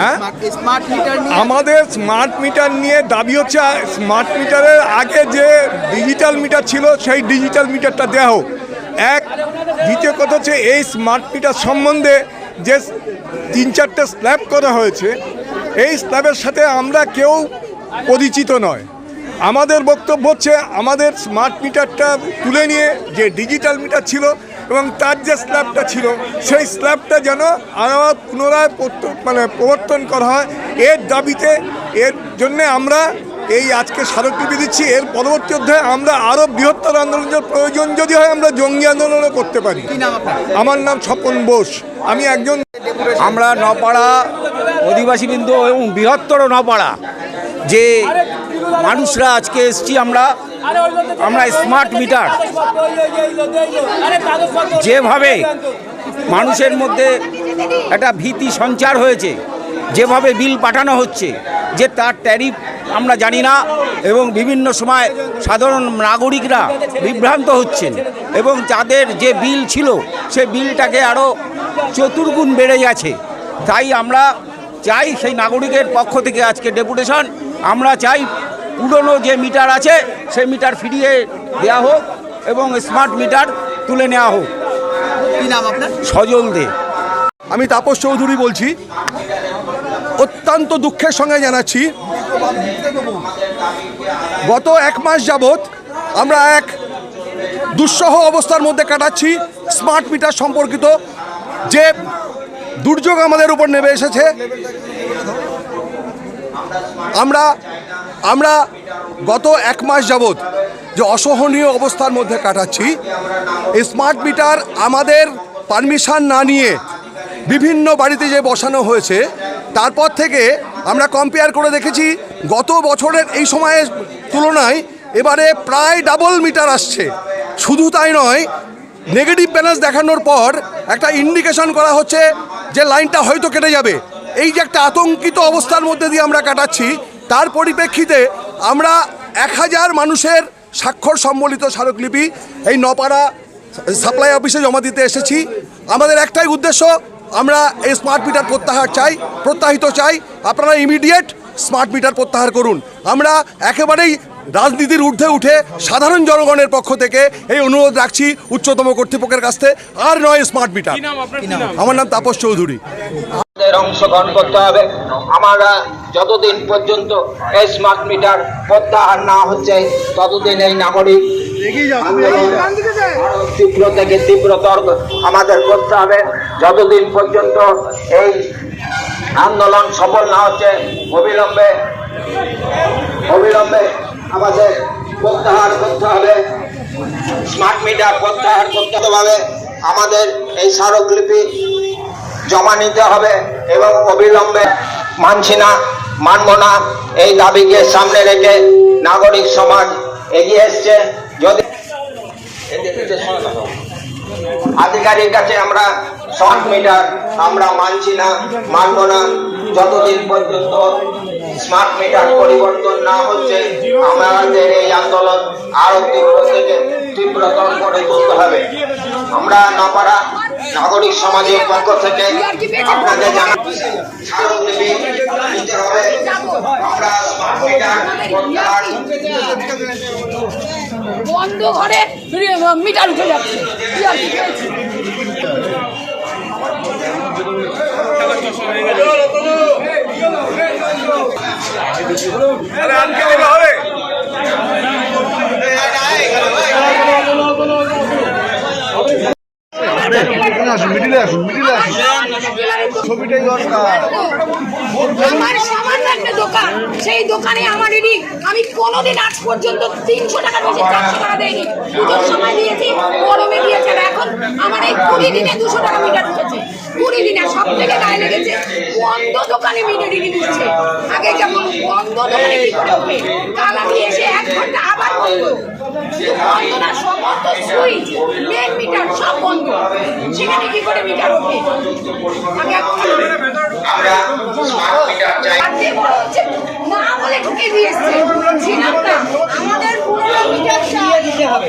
হ্যাঁ? Smart meter আমাদের smart meter নিয়ে দাবি হচ্ছে স্মার্ট মিটারের আগে যে ডিজিটাল মিটার ছিল সেই ডিজিটাল মিটারটা দেওয়া হোক। এক দ্বিতীয় কথা হচ্ছে এই স্মার্ট মিটার সম্বন্ধে যে তিন চারটে স্ল্যাব করা হয়েছে এই স্ল্যাবের সাথে আমরা কেউ পরিচিত নয়। আমাদের বক্তব্য হচ্ছে আমাদের স্মার্ট মিটারটা তুলে নিয়ে যে ডিজিটাল মিটার ছিল এবং তার যে স্ল্যাবটা ছিল সেই স্ল্যাবটা যেন আবার পুনরায় মানে প্রবর্তন করা হয়। এর দাবিতে এর জন্যে আমরা এই আজকে স্মারকলিপি দিচ্ছি। এর পরবর্তী অধ্যায়ে আমরা আরও বৃহত্তর আন্দোলনের প্রয়োজন যদি হয় আমরা জঙ্গি আন্দোলনও করতে পারি। কি আমার নাম স্বপন বোস। আমি একজন আমরা নপাড়া অধিবাসীবৃন্দ এবং বৃহত্তর নপাড়া যে মানুষরা আজকে এসছি আমরা। আমরা স্মার্ট মিটার যেভাবে মানুষের মধ্যে একটা ভীতি সঞ্চার হয়েছে, যেভাবে বিল পাঠানো হচ্ছে, যে তার ট্যারিফ আমরা জানি না, এবং বিভিন্ন সময় সাধারণ নাগরিকরা বিভ্রান্ত হচ্ছেন, এবং তাদের যে বিল ছিল, সে বিলটাকে আরও চতুর্গুণ বেড়ে গেছে। তাই আমরা চাই সেই নাগরিকের পক্ষ থেকে আজকে ডেপুটেশন, আমরা চাই পুরনো যে মিটার আছে সেই মিটার ফিরিয়ে দেওয়া হোক এবং স্মার্ট মিটার তুলে নেওয়া হোক। কি নাম আপনার? সজল দে। আমি তাপস চৌধুরী বলছি। অত্যন্ত দুঃখের সঙ্গে জানাচ্ছি। গত এক মাস যাবৎ আমরা এক দুঃসহ অবস্থার মধ্যে কাটাচ্ছি স্মার্ট মিটার সম্পর্কিত। যে দুর্যোগ আমাদের উপর নেমে এসেছে। আমরা আমরা গত এক মাস যাবৎ যে অসহনীয় অবস্থার মধ্যে কাটাচ্ছি স্মার্ট মিটার আমাদের পারমিশন না নিয়ে বিভিন্ন বাড়িতে যে বসানো হয়েছে, তারপর থেকে আমরা কম্পেয়ার করে দেখেছি, গত বছরের এই সময়ের তুলনায় এবারে প্রায় ডাবল মিটার আসছে। শুধু তাই নয় নেগেটিভ ব্যালেন্স দেখানোর পর একটা ইন্ডিকেশন করা হচ্ছে যে লাইনটা হয়তো কেটে যাবে। এই যে একটা আতঙ্কিত অবস্থার মধ্যে দিয়ে আমরা কাটাচ্ছি তার পরিপ্রেক্ষিতে আমরা এক হাজার মানুষের স্বাক্ষর সম্বলিত স্মারকলিপি এই নপাড়া সাপ্লাই অফিসে জমা দিতে এসেছি। আমাদের একটাই উদ্দেশ্য, আমরা এই স্মার্ট মিটার প্রত্যাহার চাই, প্রত্যাহিত চাই। আপনারা ইমিডিয়েট স্মার্ট মিটার প্রত্যাহার করুন। আমরা একেবারেই রাজনীতির ঊর্ধ্বে উঠে সাধারণ জনগণের পক্ষ থেকে এই অনুরোধ রাখছি উচ্চতম কর্তৃপক্ষের কাছ থেকে। আর নয় স্মার্ট মিটার। আমার নাম? তাপস চৌধুরী। আমাদের অংশগ্রহণ করতে হবে। আমরা যতদিন পর্যন্ত এই স্মার্ট মিটার প্রত্যাহার না হচ্ছে ততদিন এই নাগরিক তীব্র থেকে তীব্রতর আমাদের করতে হবে। যতদিন পর্যন্ত এই আন্দোলন সফল না হচ্ছে অবিলম্বে অবিলম্বে আমাদের প্রত্যাহার করতে হবে। স্মার্ট মিটার প্রত্যাহার করতে হবে আমাদের এই স্মারকলিপি জমা নিতে হবে এবং অবিলম্বে মানছি না, মানব না। এই দাবিকে সামনে রেখে নাগরিক সমাজ এগিয়ে এসছে। যদি আধিকারিক কাছে আমরা স্মার্ট মিটার আমরা মানছি না, মানব না। যতদিন পর্যন্ত স্মার্ট মিটার পরিবর্তন না হচ্ছে আমাদের এই আন্দোলন আরও তীব্র থেকে তীব্রতর করে তুলতে হবে আমরা নাপাড়া নাগরিক সমাজের পক্ষ থেকে আপনাদের জানাচ্ছি হবে আমরা স্মার্ট মিটার বন্ধ ঘরে মিটার উঠে যাচ্ছে আমার সামান্য একটা দোকান সেই দোকানে আমার এডি আমি কোনোদিন আজ পর্যন্ত তিনশো টাকা বেশি চারশো টাকা দেয়নি পুজোর সময় দিয়েছি গরমে দিয়েছে এখন আমার এই কুড়ি দিনে দুশো টাকা মিটার উঠেছে কুড়ি সব থেকে গায়ে লেগেছে। বন্ধ দোকানে ইডি দিচ্ছে। আগে যেমন বন্ধ দোকানে কি করে ওঠে। কাল আমি এসে এক ঘণ্টা আবার বন্ধ বন্ধ না সমস্ত সুইচ মেন মিটার সব বন্ধ। সেখানে কি করে মিটার ওঠে? আগে যে না বলে ঢুকে দিয়েছে ছিলাম না আমাদের পুরো মিটার দিতে হবে।